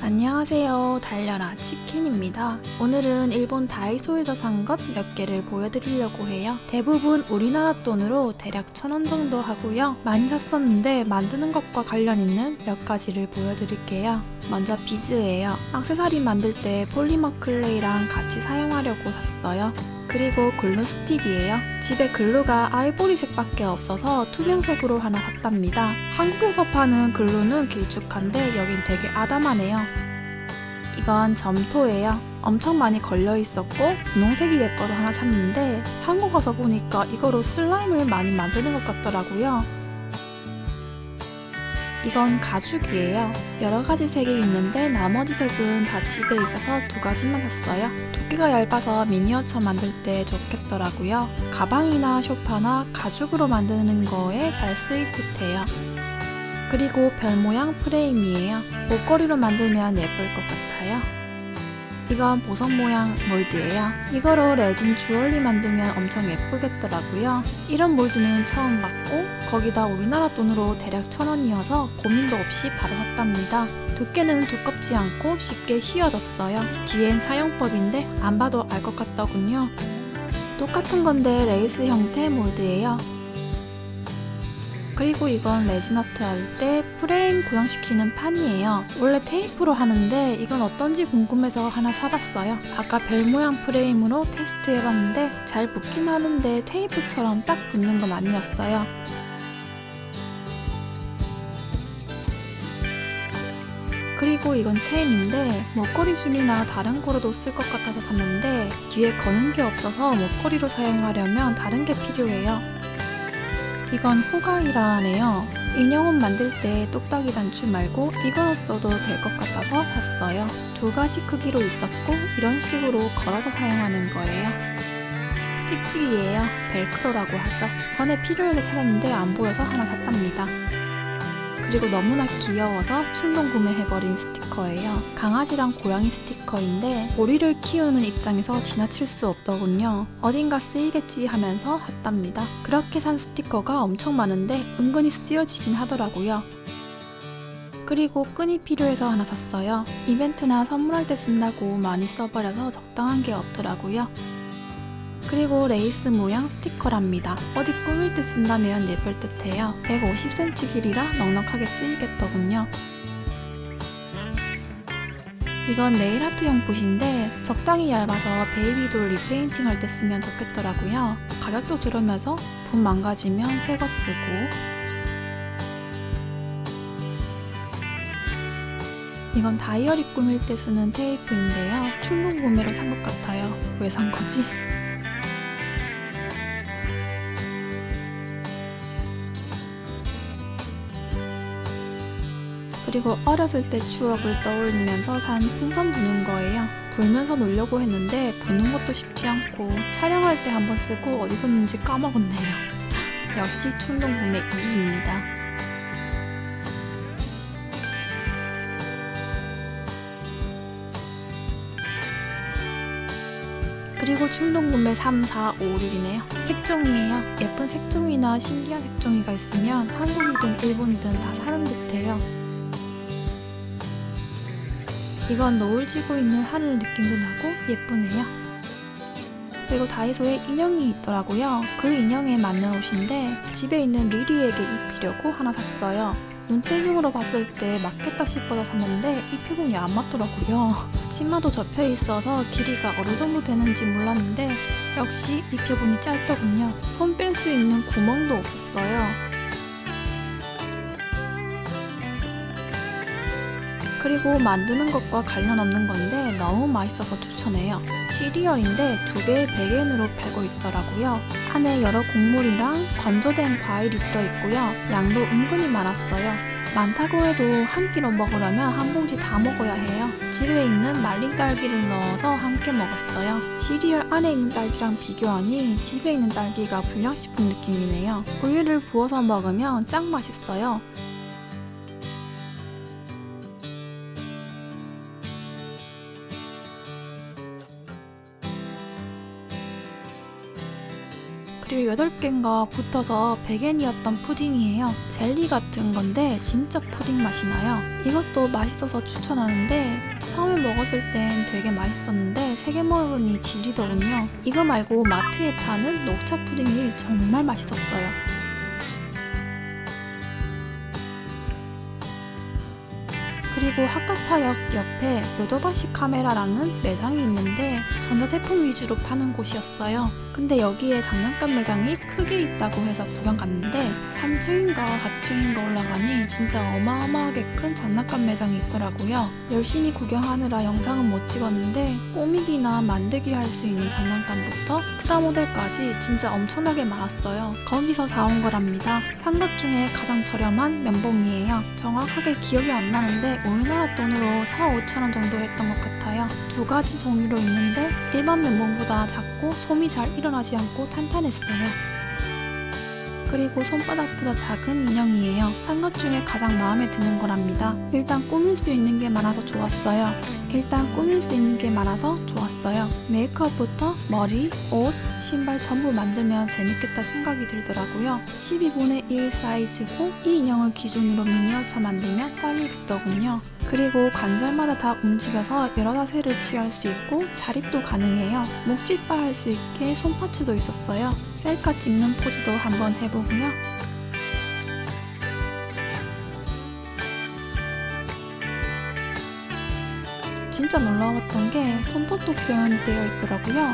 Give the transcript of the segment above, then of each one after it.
안녕하세요. 달려라 치킨입니다. 오늘은 일본 다이소에서 산 것 몇 개를 보여드리려고 해요. 대부분 우리나라 돈으로 대략 천 원 정도 하고요. 많이 샀었는데 만드는 것과 관련 있는 몇 가지를 보여드릴게요. 먼저 비즈예요. 악세사리 만들 때 폴리머 클레이랑 같이 사용하려고 샀어요. 그리고 글루 스틱이에요. 집에 글루가 아이보리색밖에 없어서 투명색으로 하나 샀답니다. 한국에서 파는 글루는 길쭉한데 여긴 되게 아담하네요. 이건 점토예요. 엄청 많이 걸려 있었고 분홍색이 예뻐서 하나 샀는데 한국 와서 보니까 이거로 슬라임을 많이 만드는 것 같더라고요. 이건 가죽이에요. 여러 가지 색이 있는데 나머지 색은 다 집에 있어서 두 가지만 샀어요. 두께가 얇아서 미니어처 만들 때 좋겠더라고요. 가방이나 쇼파나 가죽으로 만드는 거에 잘 쓰일 듯해요. 그리고 별 모양 프레임이에요. 목걸이로 만들면 예쁠 것 같아요. 이건 보석 모양 몰드예요. 이거로 레진 주얼리 만들면 엄청 예쁘겠더라고요. 이런 몰드는 처음 봤고 거기다 우리나라 돈으로 대략 천 원이어서 고민도 없이 바로 샀답니다. 두께는 두껍지 않고 쉽게 휘어졌어요. 뒤엔 사용법인데 안 봐도 알 것 같더군요. 똑같은 건데 레이스 형태 몰드예요. 그리고 이건 레진 아트 할 때 프레임 고정시키는 판이에요. 원래 테이프로 하는데 이건 어떤지 궁금해서 하나 사봤어요. 아까 별 모양 프레임으로 테스트 해봤는데 잘 붙긴 하는데 테이프처럼 딱 붙는 건 아니었어요. 그리고 이건 체인인데 목걸이 줄이나 다른 거로도 쓸 것 같아서 샀는데 뒤에 거는 게 없어서 목걸이로 사용하려면 다른 게 필요해요. 이건 후가이라 하네요. 인형옷 만들 때 똑딱이 단추 말고 이걸로 써도 될 것 같아서 샀어요. 두 가지 크기로 있었고 이런 식으로 걸어서 사용하는 거예요. 찍찍이에요. 벨크로라고 하죠. 전에 필요해서 찾았는데 안 보여서 하나 샀답니다. 그리고 너무나 귀여워서 충동 구매해버린 스티커예요. 강아지랑 고양이 스티커인데 오리를 키우는 입장에서 지나칠 수 없더군요. 어딘가 쓰이겠지 하면서 샀답니다. 그렇게 산 스티커가 엄청 많은데 은근히 쓰여지긴 하더라고요. 그리고 끈이 필요해서 하나 샀어요. 이벤트나 선물할 때 쓴다고 많이 써버려서 적당한 게 없더라고요. 그리고 레이스 모양 스티커랍니다. 어디 꾸밀 때 쓴다면 예쁠 듯해요. 150cm 길이라 넉넉하게 쓰이겠더군요. 이건 네일 아트용 붓인데 적당히 얇아서 베이비돌 리페인팅 할 때 쓰면 좋겠더라고요. 가격도 저렴해서 붓 망가지면 새 거 쓰고 이건 다이어리 꾸밀 때 쓰는 테이프인데요. 충동 구매로 산 것 같아요. 왜 산 거지? 그리고 어렸을 때 추억을 떠올리면서 산 풍선 부는 거예요. 불면서 놀려고 했는데 부는 것도 쉽지 않고 촬영할 때 한번 쓰고 어디 뒀는지 까먹었네요. 역시 충동 구매 2위입니다. 그리고 충동 구매 3, 4, 5, 6이네요. 색종이에요. 예쁜 색종이나 신기한 색종이가 있으면 한국이든 일본이든 다 사는 듯해요. 이건 노을 지고 있는 하늘 느낌도 나고 예쁘네요. 그리고 다이소에 인형이 있더라고요. 그 인형에 맞는 옷인데 집에 있는 리리에게 입히려고 하나 샀어요. 눈대중으로 봤을 때 맞겠다 싶어서 샀는데 입혀보니 안 맞더라고요. 치마도 접혀 있어서 길이가 어느 정도 되는지 몰랐는데 역시 입혀보니 짧더군요. 손 뺄 수 있는 구멍도 없었어요. 그리고 만드는 것과 관련 없는 건데 너무 맛있어서 추천해요. 시리얼인데 두 개의 100엔으로 팔고 있더라고요. 안에 여러 곡물이랑 건조된 과일이 들어있고요. 양도 은근히 많았어요. 많다고 해도 한 끼로 먹으려면 한 봉지 다 먹어야 해요. 집에 있는 말린 딸기를 넣어서 함께 먹었어요. 시리얼 안에 있는 딸기랑 비교하니 집에 있는 딸기가 불량식품 느낌이네요. 우유를 부어서 먹으면 짱 맛있어요. 그리고 8개인가 붙어서 100엔이었던 푸딩이에요. 젤리 같은 건데 진짜 푸딩 맛이 나요. 이것도 맛있어서 추천하는데 처음에 먹었을 땐 되게 맛있었는데 3개 먹으니 질리더군요. 이거 말고 마트에 파는 녹차 푸딩이 정말 맛있었어요. 그리고 하카타역 옆에 요도바시 카메라라는 매장이 있는데 전자제품 위주로 파는 곳이었어요. 근데 여기에 장난감 매장이 크게 있다고 해서 구경 갔는데 3층인가 4층인가 올라가니 진짜 어마어마하게 큰 장난감 매장이 있더라고요. 열심히 구경하느라 영상은 못 찍었는데 꾸미기나 만들기 할 수 있는 장난감부터 프라모델까지 진짜 엄청나게 많았어요. 거기서 사온 거랍니다. 삼각 중에 가장 저렴한 면봉이에요. 정확하게 기억이 안 나는데 우리나라 돈으로 4, 5천 원 정도 했던 것 같아요. 두 가지 종류로 있는데 일반 면봉보다 작고 솜이 잘 일어나지 않고 탄탄했어요. 그리고 손바닥보다 작은 인형이에요. 삼각 중에 가장 마음에 드는 거랍니다. 일단 꾸밀 수 있는 게 많아서 좋았어요. 일단 꾸밀 수 있는 게 많아서 좋았어요. 메이크업부터 머리, 옷, 신발 전부 만들면 재밌겠다 생각이 들더라고요. 12분의 1 사이즈고 이 인형을 기준으로 미니어처 만들면 딸리겠더군요. 그리고 관절마다 다 움직여서 여러 자세를 취할 수 있고 자립도 가능해요. 묵찌빠 할수 있게 손파츠도 있었어요. 셀카 찍는 포즈도 한번 해보고요. 진짜 놀라웠던 게 손톱도 표현되어 있더라고요.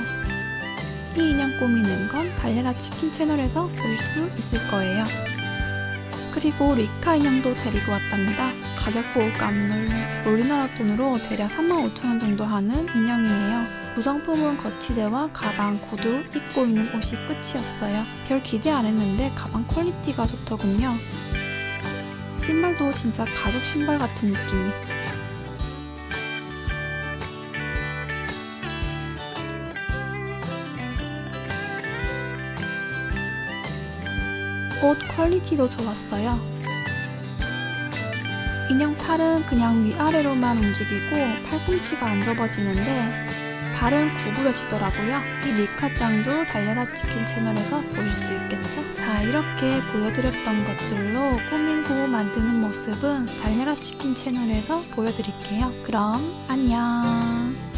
이 인형 꾸미는 건 달려라 치킨 채널에서 볼수 있을 거예요. 그리고 리카 인형도 데리고 왔답니다. 가격 보고 깜놀. 우리나라 돈으로 대략 35,000원 정도 하는 인형이에요. 구성품은 거치대와 가방, 구두, 입고 있는 옷이 끝이었어요. 별 기대 안 했는데 가방 퀄리티가 좋더군요. 신발도 진짜 가죽 신발 같은 느낌이. 옷 퀄리티도 좋았어요. 인형 팔은 그냥 위아래로만 움직이고 팔꿈치가 안 접어지는데 발은 구부러지더라고요. 이 리카짱도 달려라 치킨 채널에서 보실 수 있겠죠? 자, 이렇게 보여드렸던 것들로 꾸미고 만드는 모습은 달려라 치킨 채널에서 보여드릴게요. 그럼 안녕!